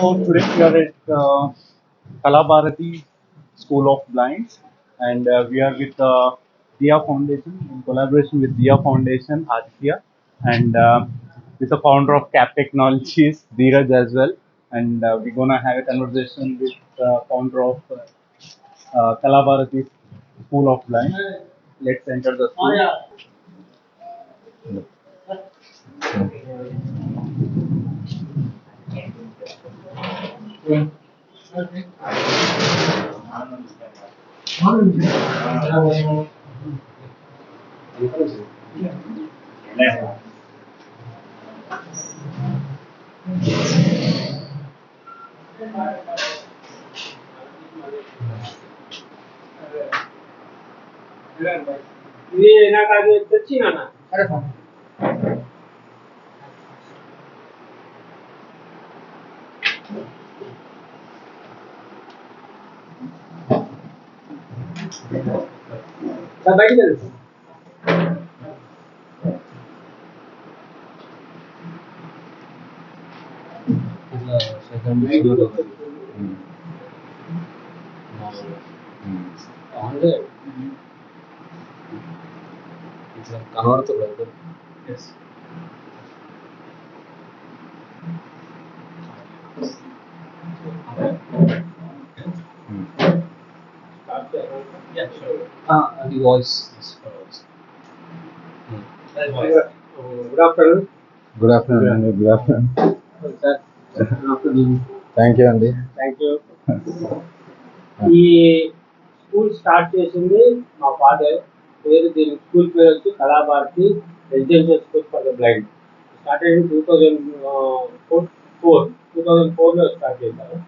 So today we are at uh, Kalabharati School of Blinds, and uh, we are with uh, Dia Foundation in collaboration with Dia Foundation, Aditya, and uh, with the founder of Cap Technologies, Dheeraj as well. And uh, we're gonna have a conversation with uh, founder of uh, uh, Kalabharati School of Blinds. Let's enter the school. ఇది నాకు అది తెచ్చినా బయట తెలుసు అంటే ఇట్లా కనబడుతుంది Yes. అది voice good afternoon good afternoon అండి good afternoon sir good afternoon thank you అండి థ్యాంక్ యూ ఈ స్కూల్ స్టార్ట్ చేసింది మా ఫాదర్ పేరు దీని స్కూల్ పేరు వచ్చి Kalabharathi residential school for the blind. Start అయింది two thousand four four two thousand ఫోర్లో స్టార్ట్ చేశారు.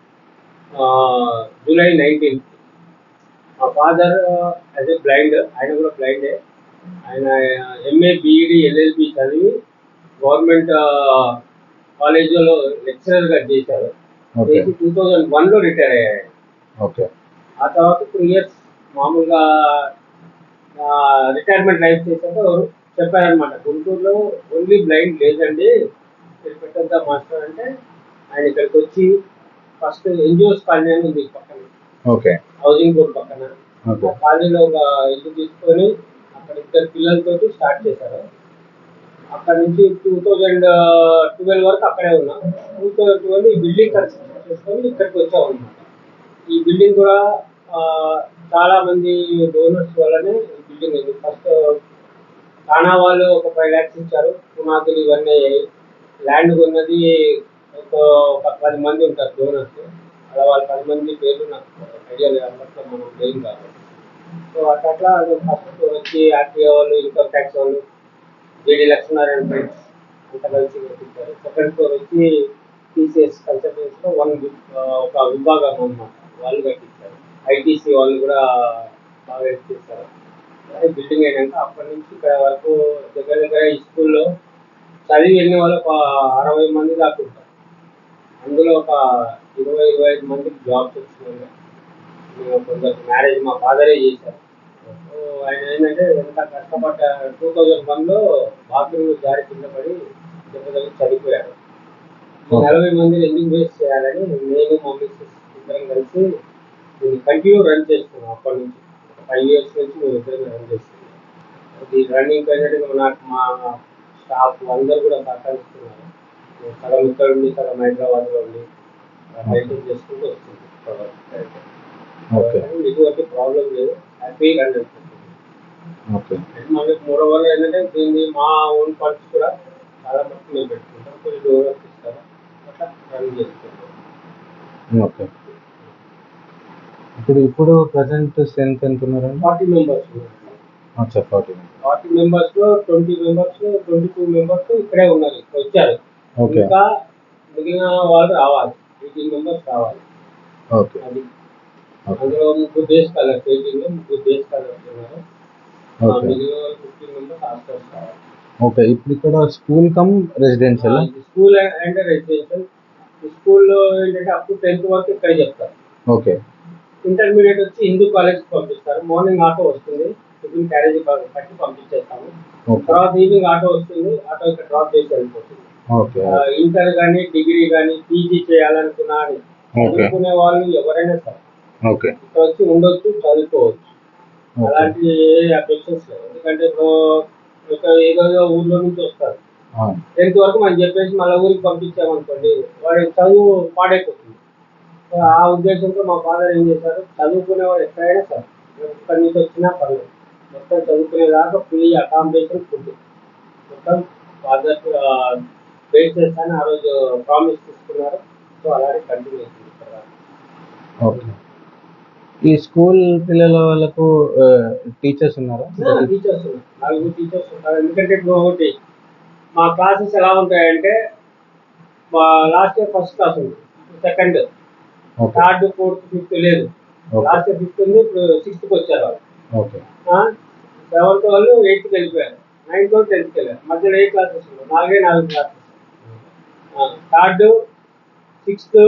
July nineteenth. మా ఫాదర్ యాజ్ ఎ బ్లైండ్ ఆయన కూడా బ్లైండే ఆయన ఎంఏ బీఈడి ఎల్ఎల్బి చదివి గవర్నమెంట్ కాలేజీలో లెక్చరర్గా చేశారు. చేసి టూ థౌజండ్ వన్లో రిటైర్ అయ్యాడు. ఓకే ఆ తర్వాత టూ ఇయర్స్ మామూలుగా రిటైర్మెంట్ లైఫ్ చేశాక చెప్పారనమాట గుంటూరులో ఓన్లీ బ్లైండ్ లేదండి. పెట్టద్దా మాస్టర్ అంటే ఆయన ఇక్కడికి వచ్చి ఫస్ట్ ఎన్జిఓస్ కాలనీ అని ఉంది పక్కన. ఓకే. హౌసింగ్ బోర్డ్ పక్కన. కాలనీలో ఒక ఇల్లు తీసుకొని అక్కడ ఇద్దరు పిల్లలతోటి స్టార్ట్ చేశారు. అక్కడ నుంచి టూ థౌజండ్ ట్వెల్వ్ వరకు అక్కడే ఉన్నాం. టూ థౌజండ్ ట్వెల్వ్ ఈ బిల్డింగ్ కన్స్ట్రక్షన్ చేసుకొని ఇక్కడికి వచ్చాం అనమాట ఈ బిల్డింగ్ కూడా చాలా మంది డోనర్స్ వల్లనే ఈ బిల్డింగ్ అయింది. ఫస్ట్ తానా వాళ్ళు ఒక ఫైవ్ ల్యాక్స్ ఇచ్చారు. పునాదులు ఇవన్నీ ల్యాండ్ కొన్నది ఒక ఒక పది మంది ఉంటారు డోనర్స్. అలా వాళ్ళ పది మంది పేర్లు నాకు ఐడియా లేదు. అప్పట్లో మనం ఏం కాదు. సో అట్లా ఫస్ట్ వచ్చి ఆర్టీఓ వాళ్ళు ఇన్కమ్ ట్యాక్స్ వాళ్ళు జేడీ లక్ష్మీనారాయణ ఫ్రెండ్స్ అంతా కలిసి కట్టించారు సెకండ్ ఫ్లోర్ వచ్చి టీసీఎస్ కన్సల్టెన్సీలో వన్ ఒక విభాగం అన్నమాట. వాళ్ళు కట్టించారు. ఐటీసీ వాళ్ళు కూడా బాగా హెల్ప్ చేశారు. అదే బిల్డింగ్ అయినాక అప్పటి నుంచి ఇక్కడ వరకు దగ్గర దగ్గర ఈ స్కూల్లో చదివి వెళ్ళిన వాళ్ళు ఒక అరవై మంది దాకా ఉంటారు. అందులో ఒక ఇరవై ఇరవై ఐదు మందికి జాబ్స్ వచ్చినాయి కొందరు మ్యారేజ్ మా ఫాదరే చేశారు. సో ఆయన ఏంటంటే ఎంత కష్టపడ్డ టూ థౌజండ్ వన్లో బాత్రూమ్ జారి కింద పడి దెబ్బతగిలి చనిపోయారు. ఈ నలభై మందిని ఎందుకు వేస్ట్ చేయాలని నేను మా మిస్సెస్ ఇద్దరం కలిసి దీన్ని కంటిన్యూ రన్ చేస్తున్నాం అప్పటి నుంచి. ఒక ఫైవ్ ఇయర్స్ నుంచి మేము ఇద్దరం రన్ చేస్తున్నాం. ఇది రన్నింగ్ అయినట్టుగా నాకు మా స్టాఫ్ అందరూ కూడా సహకరిస్తున్నారు. సగం ఇక్కడ ఉండి సగం హైదరాబాద్లో ఉండి మెయింటైన్ చేసుకుంటూ వస్తుంది ఓకే. ఎటువంటి ప్రాబ్లం లేదు. హ్యాపీగా చేస్తుంది ఓకే. మనకి మూడవర్ ఏంటంటే దీన్ని మా ఓన్ ఫండ్స్ కూడా చాలా మటుకు మేము పెట్టుకుంటాం. కొన్ని డోనర్స్ ఇస్తారు అట్లా రన్ చేసుకుంటాం. ఓకే. ఇప్పుడు ఇప్పుడు ప్రజెంట్ స్ట్రెంత్ ఎంత ఉన్నారండి ఫార్టీ మెంబర్స్ అచ్చా ఫార్టీ ఫార్టీ మెంబర్స్లో twenty members twenty two members ఇక్కడే ఉన్నారు. వచ్చారు. ఓకే. ఇంకా మిగిలిన వాళ్ళు రావాలి. ఎయిటీన్ మెంబర్స్ రావాలి ఓకే. అది. అందులో ముగ్గురు డేస్ కలర్స్ ఎయిటీన్ ముగ్గురు డేస్ కలర్స్ ఉన్నారు. మిగిలిన ఫిఫ్టీన్ మెంబర్స్ హాస్టల్స్ రావాలి ఓకే. ఇప్పుడు ఇక్కడ school cum residential school and residential స్కూల్లో ఏంటంటే అప్ టు టెన్త్ వరకు ఇక్కడ చెప్తారు. ఓకే. ఇంటర్మీడియట్ వచ్చి హిందూ కాలేజ్ పంపిస్తారు. మార్నింగ్ ఆటో వస్తుంది. టిఫిన్ క్యారేజ్ కట్టి పంపించేస్తాము. తర్వాత ఈవినింగ్ ఆటో వస్తుంది. ఆటో ఇక్కడ డ్రాప్ చేసి వెళ్ళిపోతుంది. ఇంటర్ కానీ డిగ్రీ కానీ పీజీ చేయాలనుకున్నా అని చదువుకునే వాళ్ళు ఎవరైనా సరే ఇక్కడ వచ్చి ఉండొచ్చు చదువుకోవచ్చు. అలాంటి అప్లికేషన్స్ లేవు. ఎందుకంటే ఏదో ఊర్లో నుంచి వస్తారు. టెన్త్ వరకు మనం చెప్పేసి మళ్ళీ ఊరికి పంపించామనుకోండి వాడి చదువు పాడైపోతుంది. ఆ ఉద్దేశంతో మా ఫాదర్ ఏం చేశారు? చదువుకునేవాడు ఎక్కడైనా సరే ఎక్కడి నుంచి వచ్చినా పర్లేదు. మొత్తం చదువుకునేదాకా ఫ్రీ అకామిడేషన్ ఫుడ్. మొత్తం ఫాదర్ వెయిట్ చేస్తాను ఆ రోజు ప్రామిస్ తీసుకున్నారు. సో అలానే కంటిన్యూ అవుతుంది. ఓకే. ఈ స్కూల్ పిల్లల వాళ్ళకు టీచర్స్ ఉన్నారా? టీచర్స్ ఉన్నారు. నలుగురు టీచర్స్ ఉంటారు ఎందుకంటే ఇప్పుడు ఒకటి మా క్లాసెస్ ఎలా ఉంటాయంటే మా లాస్ట్ ఇయర్ ఫస్ట్ క్లాస్ ఉంది. సెకండ్ థర్డ్ ఫోర్త్ ఫిఫ్త్ లేదు. లాస్ట్ ఇయర్ ఫిఫ్త్ ఉంది ఇప్పుడు సిక్స్త్కి వచ్చారు వాళ్ళు. సెవెంత్ వాళ్ళు ఎయిత్కి వెళ్ళిపోయారు. నైన్త్ టెన్త్కి వెళ్ళారు. మధ్యలో ఏ క్లాసెస్ ఉన్నాయి నాలుగే నాలుగు classes third sixth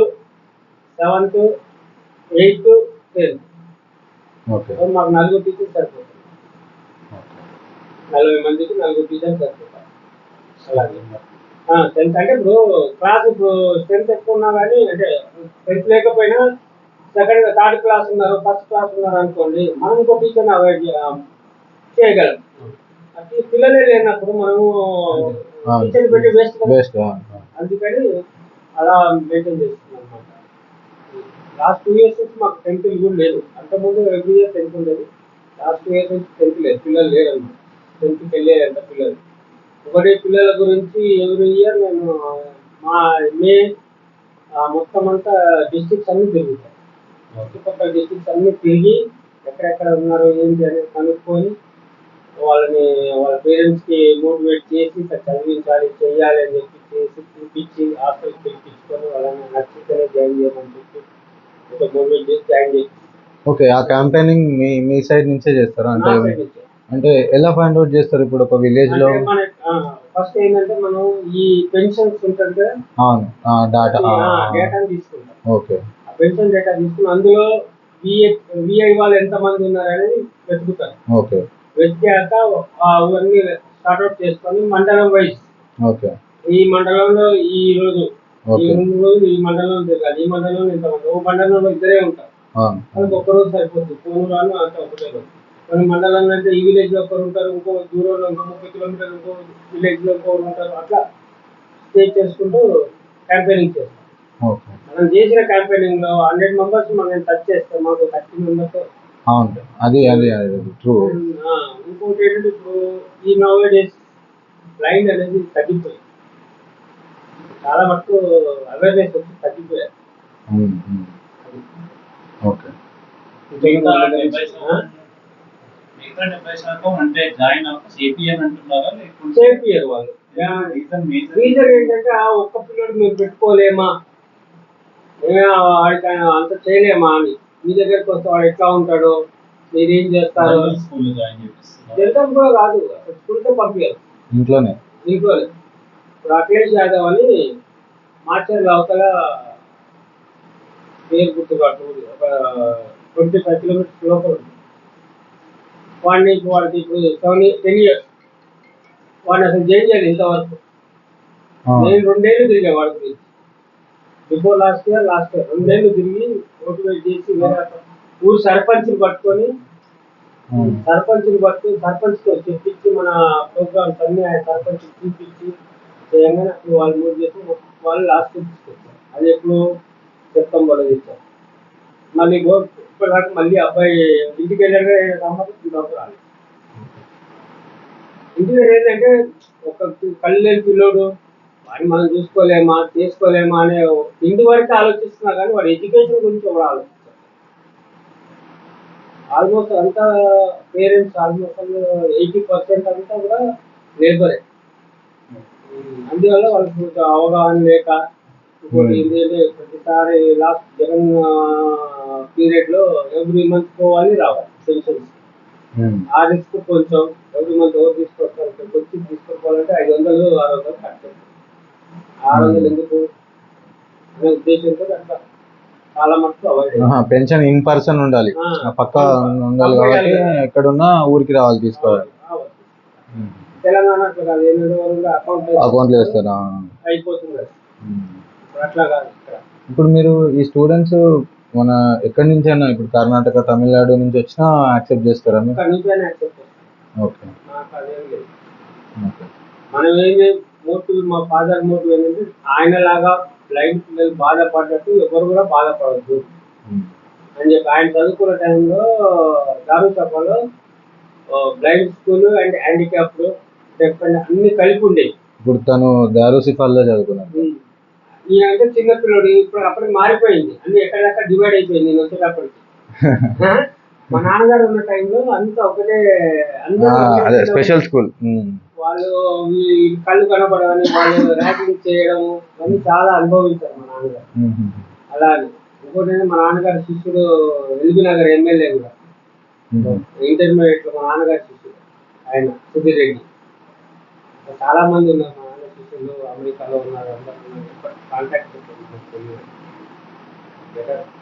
seventh eighth tenth. Okay. మాకు నలుగురు టీచర్స్ సరిపోతుంది నలభై మందికి నలుగురు టీచర్స్ సరిపోతారు అలాగే టెన్త్ అంటే ఇప్పుడు క్లాస్ ఇప్పుడు స్ట్రెంత్ ఎక్కువ ఉన్నా కానీ అంటే స్ట్రెంత్ లేకపోయినా సెకండ్ థర్డ్ క్లాస్ ఉన్నారు ఫస్ట్ క్లాస్ ఉన్నారు అనుకోండి మనం ఇంకో టీచర్ని అవాయిడ్ చేయగలం. పిల్లలే లేనప్పుడు మనము టీచర్ పెట్టి వేస్ట్ బెస్ట్ అందుకని అలా మెయింటైన్ చేస్తున్నాం అనమాట లాస్ట్ టూ ఇయర్స్ నుంచి మాకు టెన్త్ కూడా లేదు. అంతకుముందు ఎవ్రీ ఇయర్ టెన్త్ ఉండేది. లాస్ట్ టూ ఇయర్స్ నుంచి టెన్త్ లేదు. పిల్లలు లేరన్నమాట. టెన్త్కి వెళ్ళేదంట పిల్లలు. ఒకటే పిల్లల గురించి ఎవ్రీ ఇయర్ నేను మా మే మొత్తం అంతా డిస్ట్రిక్ట్స్ అన్ని తిరుగుతాయి. చుట్టుపక్కల డిస్ట్రిక్ట్స్ అన్ని తిరిగి ఎక్కడెక్కడ ఉన్నారో ఏంటి అనేది కనుక్కొని వాళ్ళని వాళ్ళ పేరెంట్స్కి మోటివేట్ చేసి చదివించాలి చెయ్యాలి అని చెప్పి చేసి చూపించి హాస్టల్కి పిలిపించుకొని వాళ్ళని నచ్చితేనే జాయిన్ చేయమని చెప్పి ఒక మోటివేట్ చేసి జాయిన్ చేసి. ఓకే ఆ క్యాంపెయినింగ్ మీ మీ సైడ్ నుంచే చేస్తారా? అంటే. అంటే ఎలా ఫైండ్ అవుట్ చేస్తారు? ఇప్పుడు ఒక విలేజ్లో? ఫస్ట్ ఏంటంటే మనం ఈ పెన్షన్స్ ఉంటుంది కదా అవును డాటా డేటాని తీసుకుంటాం. ఓకే. ఆ పెన్షన్ డేటా తీసుకుని అందులో విఐ వాళ్ళు ఎంతమంది ఉన్నారు అనేది వెతుకుతారు. ఓకే. ఆ అవన్నీ స్టార్ట్అవుట్ చేసుకొని మండలం వైజ్ ఓకే. ఈ మండలంలో ఈ రోజు ఈ ఓకే. రెండు రోజులు ఈ మండలంలో తిరగాలి. ఈ మండలంలో ఇంతమంది ఓ మండలంలో ఇద్దరే ఉంటారు. వాళ్ళకి ఒక్క రోజు సరిపోతుంది. పూనురాను అంత ఒకటే రోజు. మండలంలో అంటే ఈ విలేజ్లో ఒకరు ఉంటారు ఇంకో దూరంలో ఇంకో ముప్పై కిలోమీటర్లు ఇంకో విలేజ్లో ఇంకొకరు ఉంటారు. అట్లా స్టే చేసుకుంటూ క్యాంపెయినింగ్ చేస్తాం. మనం చేసిన క్యాంపెయినింగ్లో హండ్రెడ్ మెంబర్స్ మనం టచ్ చేస్తాం మాకు థర్టీ మెంబర్స్ అవును. అది అది అది ట్రూ ఇంకోటి ఏంటంటే ఇప్పుడు ఈ నవ్ డేస్ బ్లైండ్ అనేది తగ్గిపోయింది. చాలా మటుకు అవేర్నెస్ వచ్చి తగ్గిపోయారు. ఓకే. మిగతా డెబ్బై శాతం అంటే జాయిన్ సిపిఎన్ అంటున్నారా లేకుంటే చేపియరు వాళ్ళు. రీజన్ మేజర్ రీజన్ ఏంటంటే ఆ ఒక్క పిల్లడు మీరు పెట్టుకోలేమా? అంత చేయలేమా అని. మీ దగ్గరికి వస్తే వాడు ఎట్లా ఉంటాడో మీరు ఏం చేస్తారు జనరల్ కూడా కాదు అసలు స్కూల్తో పంపించారు. ఇంట్లోనే? దీంట్లో ఇప్పుడు అఖిలేష్ యాదవ్ అని మాచర్ల అవతల పేరు గుర్తుపట్టు ఒక ట్వంటీ ఫైవ్ కిలోమీటర్స్ లోపల ఉంది. వాడిని వాడికి ఇప్పుడు సెవెన్ టెన్ ఇయర్స్ వాడిని అసలు జాయిన్ చేయాలి ఇంతవరకు. నేను రెండేళ్ళు తిరిగా వాడి గురించి. Before last year last year రెండేళ్ళు తిరిగి మోటివేట్ చేసి వేరే ఊరు సర్పంచ్ని పట్టుకొని ఉమ్, సర్పంచ్ని పట్టుకొని సర్పంచ్తో చెప్పించి మన ప్రోగ్రామ్స్ అన్ని ఆయన సర్పంచ్ చూపించి చేయగానే అప్పుడు వాళ్ళు మూవ్ చేసి వాళ్ళు లాస్ట్ తీసుకొచ్చారు. అది ఎప్పుడు సెప్టెంబర్లో తెచ్చారు. మళ్ళీ ఇప్పటిదాకా మళ్ళీ అబ్బాయి ఇంటికి వెళ్ళాక సంవత్సరం ఇంతవరకు రాలేదు. ఇంటికి ఏంటంటే ఒక కళ్ళు లేని పిల్లోడు వాడిని మనం చూసుకోలేమా చేసుకోలేమా అనే ఇంటి వరకు ఆలోచిస్తున్నా కానీ వాడి ఎడ్యుకేషన్ గురించి ఒకడు ఆలోచిస్తారు ఆల్మోస్ట్ అంతా పేరెంట్స్ ఆల్మోస్ట్ ఎయిటీ పర్సెంట్ అంతా కూడా లేబరే. అందువల్ల వాళ్ళకి కొంచెం అవగాహన లేక Hmm. ప్రతిసారి లాస్ట్ జగన్ పీరియడ్లో ఎవ్రీ మంత్ పోవాలి రావాలి పెన్షన్స్ ఉమ్, ఆ రిస్క్ కొంచెం ఎవ్రీ మంత్ ఎవరు తీసుకొస్తారు వచ్చి తీసుకోవాలంటే ఐదు వందలు ఆరు వందలు కట్టాలి ఆరు వందలు ఎందుకు? అనే ఉద్దేశంతో అట్లా చాలా మటుకు అవాయిడ్ ఆహా, పెన్షన్ ఇన్ పర్సన్ ఉండాలి. ఆ. పక్క ఉండాలి కాబట్టి ఎక్కడున్నా ఊరికి రావాలి తీసుకోవాలి. ఉమ్, తెలంగాణ అట్లా కాదు ఎనిమిది వరకు అకౌంట్ అకౌంట్లో వేస్తారా అయిపోతుంది అది. ఉమ్. ఇప్పుడు అట్లా కాదు ఇక్కడ. ఇప్పుడు మీరు ఈ స్టూడెంట్స్ మన ఎక్కడి నుంచి అయినా ఇప్పుడు కర్ణాటక తమిళనాడు నుంచి వచ్చినా యాక్సెప్ట్ చేస్తారా మీరు? ఇక్కడ యాక్సెప్ట్ ఓకే. నాకు అదేం లేదు. ఓకే. మనం మోటివ్ మా ఫాదర్ మోటివ్ ఏంటంటే ఆయన లాగా బ్లైండ్ పిల్లలు బాధపడ్డట్టు ఎవరు కూడా బాధపడద్దు ఉమ్. అని చెప్పి ఆయన చదువుకున్న టైంలో దారుసభలో బ్లైండ్ స్కూల్ అండ్ హ్యాండిక్యాప్డ్ అన్ని కలిపి ఉండేవి ఇప్పుడు తను దారుసిఫాల్లో చదువుకున్నాడు ఈయన అంటే చిన్న పిల్లడు ఇప్పుడు అప్పటికి మారిపోయింది అన్ని ఎక్కడెక్కడ డివైడ్ అయిపోయింది నేను వచ్చేటప్పటికి? మా నాన్నగారు ఉన్న టైంలో అంతా ఒకటే. Special school. వాళ్ళు కళ్ళు కనపడవని వాళ్ళు ర్యాగింగ్ చేయడం అన్ని చాలా అనుభవించారు మా నాన్నగారు ఉమ్. అలా అని. ఇంకోటి మా నాన్నగారి శిష్యుడు ఎల్బీ నగర్ ఎమ్మెల్యే కూడా. ఇంటర్మీడియట్లో మా నాన్నగారి శిష్యుడు ఆయన సుధీర్ రెడ్డి చాలా మంది ఉన్నారు మా నాన్న శిష్యులు అమెరికాలో ఉన్నారు కాంటాక్ట్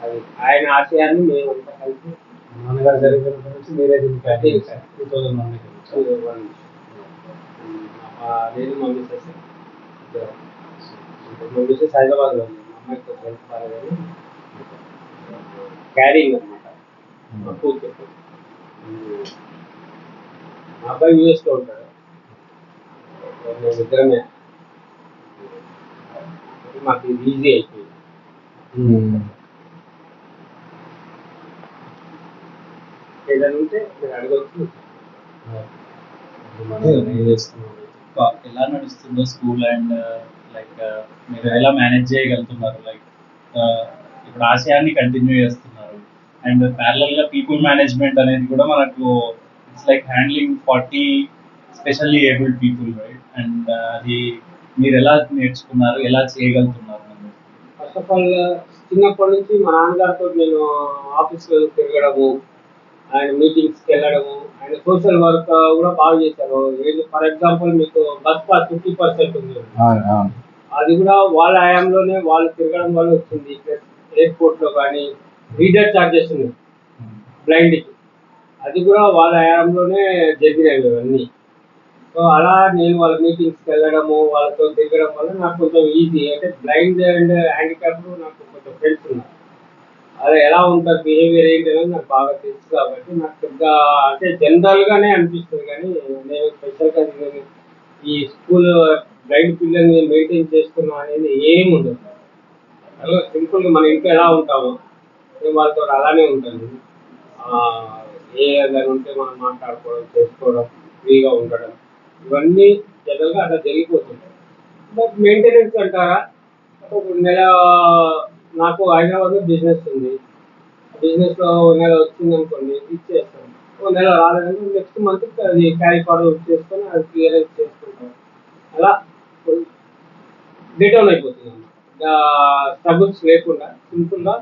అది ఆయన ఆశయాన్ని మేము అంతా కలిసి నాన్నగారు జరిగిన నుంచి మీరే దీనికి. టూ థౌజండ్ వన్ నేను మా మిస్సెస్ ఇద్దరం. మా మిస్సెస్ హైదరాబాద్లో ఉంది మా అమ్మాయికి హెల్త్ బాగాలేదు క్యారింగ్ అనమాట మా కూతురు మా అబ్బాయి యూఎస్లో ఉంటాడు మేము ఇద్దరమే మాకు ఇది ఈజీ అయిపోయింది ఉమ్. ఏదైనా ఉంటే మీరు అడగవచ్చు ఏం చేస్తున్నాం కా- ఎలా నడుస్తుందో school and uh, like uh, మీరు ఎలా మేనేజ్ చేయగలుగుతున్నారు? లైక్ uh, ఇప్పుడు ఆశయాన్ని కంటిన్యూ చేస్తున్నారు. అండ్ ప్యారలల్గా పీపుల్ మేనేజ్మెంట్ అనేది కూడా మనకు it's like handling forty specially abled people right and అది మీరు ఎలా నేర్చుకున్నారు? ఎలా చేయగలుగుతున్నారు? ఫస్ట్ ఆఫ్ ఆల్ చిన్నప్పటి నుంచి మా నాన్నగారితో నేను ఆఫీస్లో తిరగడము అండ్ మీటింగ్స్కి వెళ్ళడము సోషల్ వర్క్ కూడా బాగా చేశారు. ఫర్ ఎగ్జాంపుల్ మీకు బస్ పాస్ ఫిఫ్టీ పర్సెంట్ ఉంది. అది కూడా వాళ్ళ హయాంలోనే వాళ్ళు తిరగడం వల్ల వచ్చింది. ప్లస్ ఎయిర్పోర్ట్లో కానీ రీడర్ ఛార్జెస్ ఉన్నాయి. బ్లైండ్కి అది కూడా వాళ్ళ హయాంలోనే జరిగినవి అవన్నీ సో అలా నేను వాళ్ళ మీటింగ్స్కి వెళ్ళడము వాళ్ళతో తిరగడం వల్ల నాకు కొంచెం ఈజీ అంటే బ్లైండ్ అండ్ హ్యాండిక్యాప్ నాకు కొంచెం ఫ్రెండ్స్ ఉన్నారు. అది ఎలా ఉంటుంది బిహేవియర్ ఏంటి అనేది నాకు బాగా తెలుసు కాబట్టి నాకు పెద్ద అంటే జనరల్గానే అనిపిస్తుంది కానీ నేను స్పెషల్గా నేను ఈ స్కూల్ బ్లైండ్ పిల్లల్ని మెయింటైన్ చేస్తున్నా అనేది ఏమి ఉండదు. అలా సింపుల్గా మన ఇంట్లో ఎలా ఉంటామో నేను వాళ్ళతో అలానే ఉంటాను ఏ ఏదైనా ఉంటే మనం మాట్లాడుకోవడం చేసుకోవడం ఫ్రీగా ఉండడం ఇవన్నీ జనరల్గా అలా జరిగిపోతుంటాయి. బట్ మెయింటెనెన్స్ అంటారా? ఒక నెల నాకు హైదరాబాద్లో బిజినెస్ ఉంది. బిజినెస్లో నెల వచ్చింది అనుకోండి ఇచ్చేస్తాను. ఓ నెల రాలేదంటే నెక్స్ట్ మంత్ అది క్యారీ ఫార్వర్డ్ చేసుకొని అది క్లియరెన్స్ చేసుకుంటాను. అలా డేటౌన్ అయిపోతుంది. స్ట్రగుల్స్ లేకుండా సింపుల్గా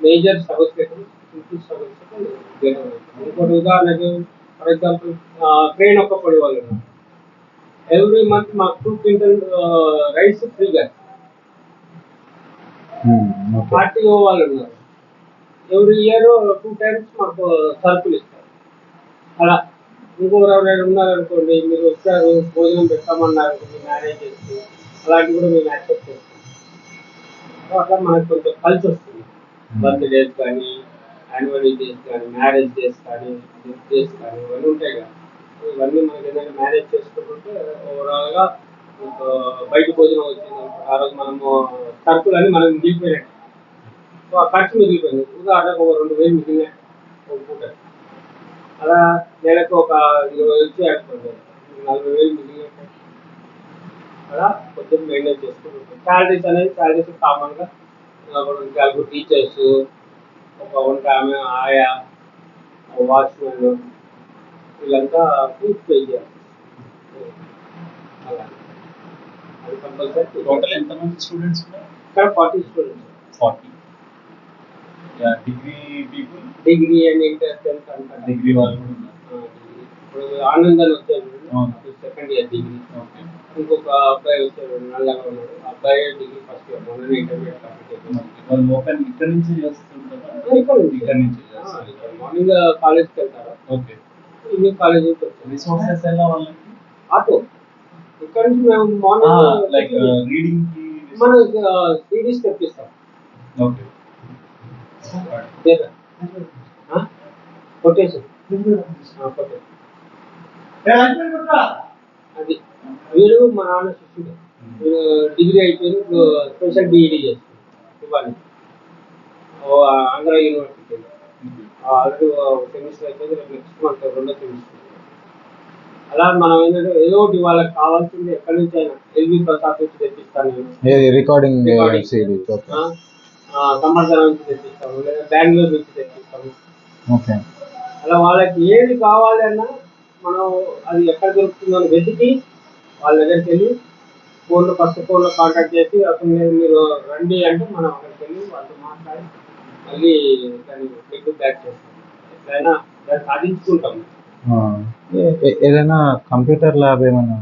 మేజర్ స్ట్రగుల్స్ లేకుండా సింపుల్ స్ట్రగుల్స్ డేటౌన్ అయిపోతుంది. ఇంకోటి ఉదాహరణకి ఫర్ ఎగ్జాంపుల్ ట్రైన్ ఒక్క పడి వాళ్ళు ఉన్నారు ఎవ్రీ మంత్ మాకు టూ క్వింటల్ రైస్ ఫ్రీగా. పార్టీ వాళ్ళు ఉన్నారు ఎవ్రీ ఇయర్ టూ టైమ్స్ మాకు సరుకులు ఇస్తారు. అలా ఇంకొకరు ఎవరైనా ఉన్నారనుకోండి మీరు వచ్చారు భోజనం పెట్టామన్నారు అనుకోండి మ్యారేజ్ చేసి అలాంటివి కూడా మేము యాక్సెప్ట్ చేస్తాం అట్లా మనకు కొంచెం కలిసి వస్తుంది. బర్త్డేస్ కానీ యాన్యువల్ డేస్ కానీ మ్యారేజ్ డేస్ కానీ డెత్ డేస్ కానీ ఇవన్నీ ఉంటాయి కదా. ఇవన్నీ మనకి ఏదైనా మ్యారేజ్ చేసుకుంటుంటే ఓవరాల్గా బయట భోజనం వచ్చింది. ఆ రోజు మనము ఖర్చులు అని మనం మిగిలిపోయినట్టు సో ఆ ఖర్చు మిగిలిపోయింది. ఉదాహరణకు ఒక రెండు వేలు మిగిలినాయి. ఒక పూట. అలా నెలకు ఒక ఇరవై వచ్చి అనుకోండి నలభై వేలు మిగిలినట్టు అలా కొంచెం మెయింటైన్ చేసుకుంటాం శాలరీస్ అనేది శాలరీస్ కామన్గా నలుగురు టీచర్స్ ఒక వంట ఆమె ఆయా వాచ్మెన్ వీళ్ళంతా పూర్తి పే చేయాలి. అలా. అది కంపల్సరీ టోటల్ ఎంతమంది స్టూడెంట్స్ ఉన్నారు ఇక్కడ forty students forty degree people degree and inter tenth అంటారు డిగ్రీ వాళ్ళు కూడా ఉన్నారు ఇప్పుడు ఆనందన్ వచ్చాడు అవును. సెకండ్ ఇయర్ డిగ్రీ ఓకే ఇంకొక అబ్బాయి వచ్చాడు నల్లగా ఉన్నాడు ఆ అబ్బాయి డిగ్రీ ఫస్ట్ ఇయర్ మొన్న ఇంటర్మీడియట్ కంప్లీట్ అయిపోయింది వాళ్ళు ఓపెన్ ఇక్కడ నుంచి చేస్తుంటారా ఇక్కడ నుంచి. ఇక్కడ నుంచి ఆ, చేస్తారు ఇక్కడ మార్నింగ్ కాలేజ్కి వెళ్తారు ఓకే ఈవినింగ్ కాలేజ్ నుంచి వచ్చారు రిసోర్సెస్ ఎలా వాళ్ళకి ఆటో ఇక్కడ నుంచి మేము మార్నింగ్ లైక్ రీడింగ్కి మనం సిరీస్ తెప్పిస్తాం ఓకే కొటేషన్ అది. వీడు మా నాన్న శిష్యుడు. వీడు డిగ్రీ అయిపోయింది ఇప్పుడు స్పెషల్ డిఈడి చేస్తాడు ఇవ్వాలి. ఓ ఆంధ్ర యూనివర్సిటీ. ఆల్రెడీ సెమిస్టర్ అయిపోయింది. నెక్స్ట్ మంత్ రెండో సెమిస్టర్. అలా మనం ఏంటంటే ఏదో ఒకటి వాళ్ళకి కావాల్సింది ఎక్కడి నుంచి అయినా. ఎల్వి ప్రసాద్ నుంచి తెప్పిస్తాను నేను. రికార్డింగ్ సంవత్సరం నుంచి తెప్పిస్తాము. లేదా బెంగళూరు నుంచి తెప్పిస్తాము. ఓకే అలా వాళ్ళకి ఏది కావాలి అన్నా మనం అది ఎక్కడ దొరుకుతుందో అని వెతికి వాళ్ళ దగ్గరికి వెళ్ళి ఫోన్లో ఫస్ట్ ఫోన్లో కాంటాక్ట్ చేసి అసలు మీరు రండి అంటే మనం అక్కడికి వెళ్ళి వాళ్ళతో మాట్లాడి మళ్ళీ దాన్ని మీకు బ్యాక్ చేస్తాం ఎట్లయినా దాన్ని సాధించుకుంటాం ఏదైనా కంప్యూటర్ ల్యాబ్ ఏమైనా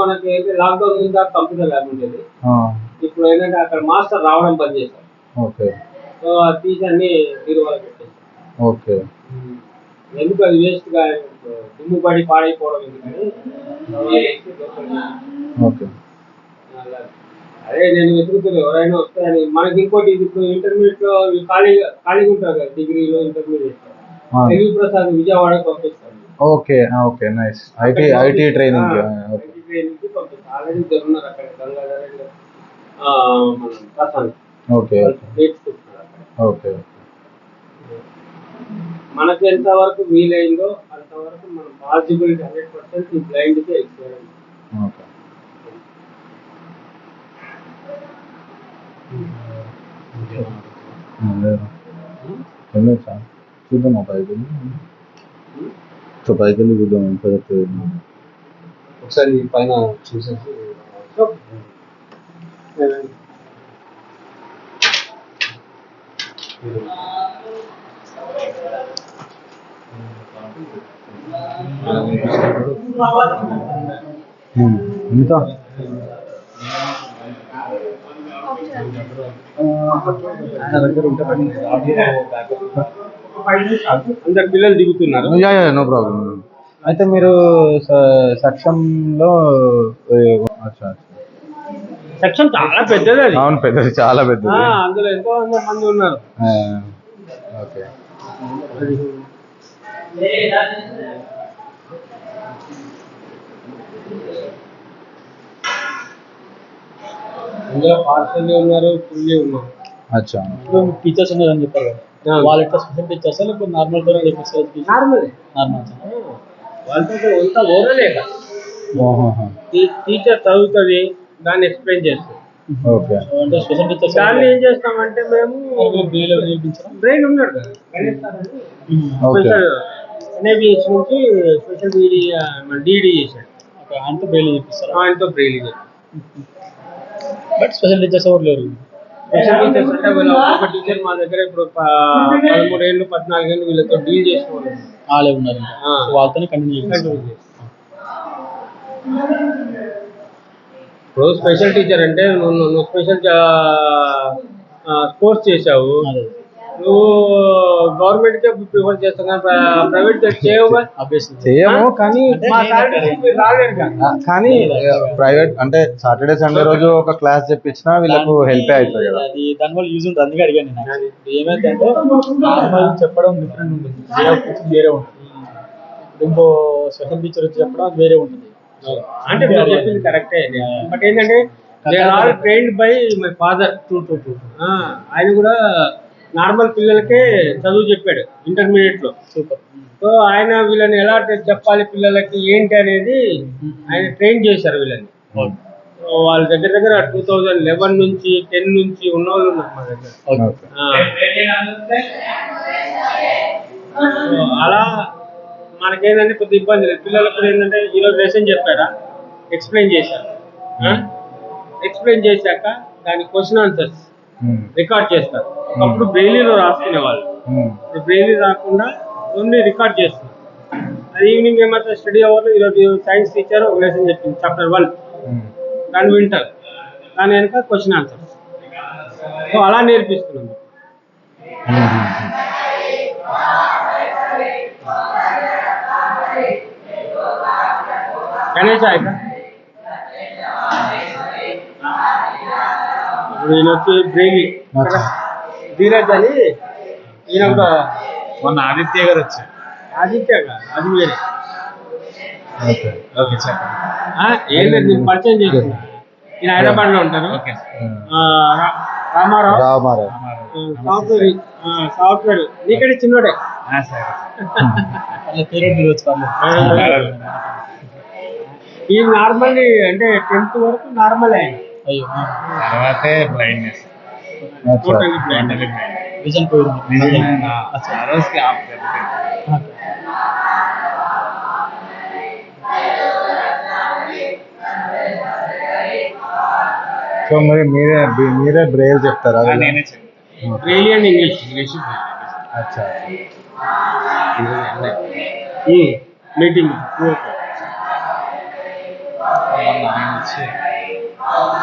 మనకి అయితే లాక్డౌన్ ముందు కంప్యూటర్ ల్యాబ్ ఉండేది. ఇప్పుడు ఏంటంటే అక్కడ మాస్టర్ రావడం బంద్ చేశారు. ఓకే. సో అది తీసి అన్ని బీరువాలో పెట్టేశారు. ఓకే. ఎందుకు అది వేస్ట్గా దుమ్ము పడి పాడైపోవడం ఎందుకని? ఓకే. అదే నేను వెతుకుతున్నాను ఎవరైనా వస్తాయని మనకి ఇంకోటి ఇప్పుడు ఇంటర్మీడియట్లో ఇవి ఖాళీగా ఉంటారు కదా డిగ్రీలో ఇంటర్మీడియట్ తెలుగు ప్రసాద్ విజయవాడకి పంపిస్తాను okay okay nice. IT IT training okay IT training already ఇద్దరు ఉన్నారు అక్కడ గంగాధర్ ఓకే ఓకే. మనకు ఎంత వరకు వీలైందో అంతవరకు మనం పాసిబిలిటీ హండ్రెడ్ పర్సెంట్ ఈ బ్లైండ్కి ఎక్స్పీరియన్స్ ఓకే. లేదు సార్ చూద్దాం ఆ పైకి వెళ్ళి సో పైకి వెళ్ళి చూద్దాం ఎంత చెప్తుంది ఒకసారి పైన చూసేసి ఇంకా అందరు పిల్లలు దిగుతున్నారు. యా యా నో ప్రాబ్లం అయితే మీరు సక్షంలో అచ్చా సెక్షన్ చాలా పెద్దది అది. అవును పెద్దది చాలా ఆ, పెద్దది అందులో ఎంతో మంది ఉన్నారు. ఆ, ఓకే. అందులో పార్సల్ ఉన్నారు ఫుల్లీ ఉన్నారు. అచ్చా. టీచర్స్ ఉన్నారని చెప్పారు? కదా వాళ్ళు ఎట్లా స్పెషల్ టీచర్స్ లేకపోతే నార్మల్గా చెప్పేసి నార్మల్. నార్మల్ వాళ్ళతో అంతా. టీచర్ చదువుతుంది దాన్ని ఎక్స్ప్లెయిన్ చేస్తుంది. దాన్ని ఏం చేస్తామంటే మేము బ్రెయిన్ ఉన్నాడు కదా ఎన్ఐబిహెచ్ నుంచి స్పెషల్ డిడి డిడి చేశాడు. ఆయనతో బెయిల్ చేపిస్తారు ఆయనతో బ్రెయిన్ బట్ స్పెషల్ టీచర్స్ ఎవరు? లేరు టీచర్స్ అంటే వీళ్ళ ఒక టీచర్ మా దగ్గర ఇప్పుడు పదమూడేళ్ళు పద్నాలుగేళ్ళు వీళ్ళతో డీల్ చేసిన వాళ్ళు ఉన్నారు. వాళ్ళతోనే కంటిన్యూ ఇప్పుడు స్పెషల్ టీచర్ అంటే నువ్వు స్పెషల్ కోర్స్ చేసావు నువ్వు గవర్నమెంట్ కే ప్రిఫర్ చేస్తావు కానీ ప్రైవేట్ చేయవు అభ్యస్ చేయము కానీ కానీ ప్రైవేట్ అంటే సాటర్డే సండే రోజు ఒక క్లాస్ చెప్పించినా వీళ్ళకు హెల్ప్ అవుతుంది కదా. అది దానివల్ల యూజ్ ఉంటుంది. అందుకే అడిగాను నేను అంటే నార్మల్ చెప్పడం డిఫరెంట్ ఉంటుంది. వేరే ఉంటుంది. ఇప్పుడు ఇంకో స్పెషల్ టీచర్ వచ్చి చెప్పడం వేరే ఉంటుంది. అంటే మీరు చెప్పింది కరెక్టే బట్ ఏంటంటే they are trained by my father true true true ఆయన కూడా నార్మల్ పిల్లలకే చదువు చెప్పాడు ఇంటర్మీడియట్లో. సూపర్. సో ఆయన వీళ్ళని ఎలా చెప్పాలి పిల్లలకి ఏంటి అనేది ఆయన ట్రైన్ చేశారు వీళ్ళని. వాళ్ళ దగ్గర దగ్గర టూ థౌజండ్ లెవెన్ నుంచి టెన్ నుంచి ఉన్న వాళ్ళు ఉన్నారు మా దగ్గర. అలా మనకేంటంటే కొద్ది ఇబ్బంది లేదు. పిల్లలకు కూడా ఏంటంటే ఈరోజు లెసన్ చెప్పారా? ఎక్స్ప్లెయిన్ చేశారు. ఎక్స్ప్లెయిన్ చేశాక దాని క్వశ్చన్ ఆన్సర్స్ రికార్డ్ చేస్తారు. అప్పుడు బ్రెయిలీలో రాసుకునే వాళ్ళు. ఇప్పుడు బ్రెయిలీ రాకుండా ఓన్లీ రికార్డ్ చేస్తారు. అది ఈవినింగ్ ఏమైతే స్టడీ అవర్లో ఈరోజు సైన్స్ టీచర్ ఒక లెసన్ చెప్పింది చాప్టర్ వన్. దాన్ని వింటారు. దాని వెనక క్వశ్చన్ ఆన్సర్స్ సో అలా నేర్పిస్తున్నాం గణేష్ ఆయన ఈయన వచ్చి అచ్చా. ధీరజ్ అని ఈయన ఒక మొన్న ఆదిత్య గారు వచ్చారు. ఆదిత్యగా అది వేరే ఓకే. ఆ, ఏం లేదు నేను పరిచయం చేస్తున్నా ఈయన హైదరాబాద్లో ఉంటారు. ఓకే. ఆ, రా- రామారావు. రామారావు. Software software. నీకంటే చిన్నోడే. సరే. ఈ నార్మల్ అంటే టెన్త్ వరకు నార్మల్ ఆయన. తర్వాతే బ్లైండ్నెస్ అచ్చా టోటల్ బ్లైండ్ విజన్ పోయింది ఆ రోజుకి ఆఫ్ దెబ్బతింది. సో మరి మీరే మీరే బ్రేల్ చెప్తారా? ఆ, నేనే చెప్తాను బ్రెయిలీ అండ్ ఇంగ్లీష్ ఇంగ్లీష్ అచ్చా మీటింగ్ మొన్న ఆయన వచ్చి Thank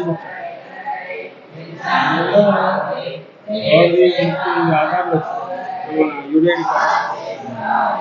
you. God.